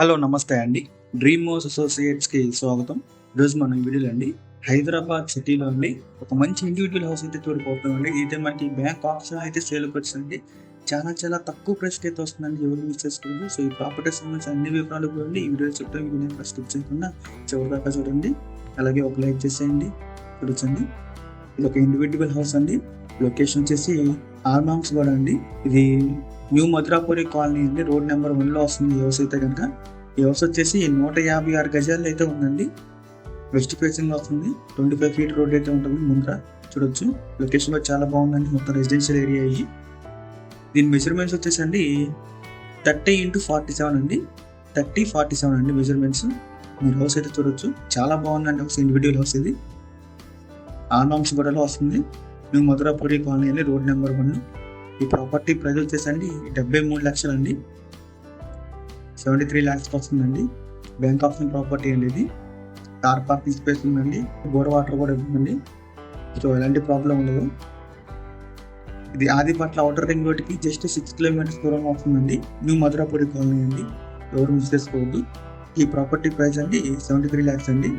Hello నమస్తే అండి. Dream associates అసోసియేట్స్కి స్వాగతం. ఈరోజు మనం ఈ వీడియోలో అండి హైదరాబాద్ సిటీలో అండి ఒక మంచి ఇండివిజువల్ హౌస్ అయితే చూడిపోతున్నాం అండి. అయితే మనకి బ్యాంక్ ఆప్షన్ అయితే సేల్కి వచ్చిందండి. చాలా చాలా తక్కువ ప్రైస్కి అయితే వస్తుందండి ఎవరు మిస్ చేసుకోండి సో ఈ ప్రాపర్టీస్ సంబంధించి అన్ని వివరాలు కూడా ఈ వీడియో చుట్టూ మీకు నేను స్కిప్ చేయకుండా చివరి దాకా చూడండి. అలాగే ఒక లైక్ చేసేయండి. చూడొచ్చండి ఇది ఒక ఇండివిజువల్ హౌస్ అండి. లొకేషన్ వచ్చేసి ఆర్మామ్స్ కూడా అండి. ఇది న్యూ మధురాపురి కాలనీ అండి రోడ్ నెంబర్ వన్లో వస్తుంది ఈ హౌస్ అయితే కనుక. ఈ హౌస్ వచ్చేసి నూట యాభై ఆరు గజాలు అయితే ఉందండి. వెస్ట్ ఫేసింగ్ వస్తుంది. ట్వంటీ ఫైవ్ ఫీట్ రోడ్ అయితే ఉంటుంది ముందర. చూడొచ్చు. లొకేషన్లో చాలా బాగుందండి. మొత్తం రెసిడెన్షియల్ ఏరియా అయ్యి దీని మెజర్మెంట్స్ వచ్చేసండి థర్టీ ఇంటూ ఫార్టీ సెవెన్ అండి. థర్టీ ఫార్టీ సెవెన్ అండి మెజర్మెంట్స్ మీరు హౌస్ అయితే చూడొచ్చు. చాలా బాగుందండి హౌస్ ఇండివిజువల్ హౌస్ ఇది. ఆనామ్స్ గూడలో వస్తుంది. న్యూ మధురాపురి కాలనీ అండి రోడ్ నెంబర్ వన్. ఈ ప్రాపర్టీ ప్రైస్ వచ్చేసండి డెబ్బై మూడు లక్షలు అండి సెవెంటీ త్రీ ల్యాక్స్కి వస్తుందండి బ్యాంక్ ఆప్షన్ ప్రాపర్టీ అండి ఇది. కార్ పార్కింగ్ స్పేస్ ఉందండి. బోర్ వాటర్ కూడా ఉందండి సో ఎలాంటి ప్రాబ్లం ఉండదు. ఇది ఆదిపట్ల అవుటర్ రింగ్ రోడ్కి జస్ట్ సిక్స్ కిలోమీటర్స్ దూరం వస్తుందండి. న్యూ మధురాపురి కాలనీ అండి. ఎవరు మిస్ చేసుకోవద్దు. ఈ ప్రాపర్టీ ప్రైస్ అండి సెవెంటీ త్రీ ల్యాక్స్ అండి.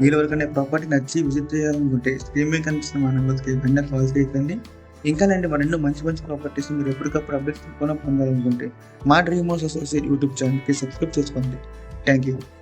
మీరు ఎవరికైనా ప్రాపర్టీ నచ్చి విజిట్ చేయాలనుకుంటే స్క్రీన్ మీద కనిపిస్తున్న మా నెంబర్స్కి వెంటనే కాల్ చేయకండి ఇంకా లాంటి మరెన్నో మంచి మంచి ప్రాపర్టీస్ మీరు ఎప్పటికప్పుడు అప్డేట్స్ పొందాలనుకుంటే మా డ్రీమ్ హౌస్ అసోసియేట్ యూట్యూబ్ ఛానల్కి సబ్స్క్రైబ్ చేసుకోండి. Thank you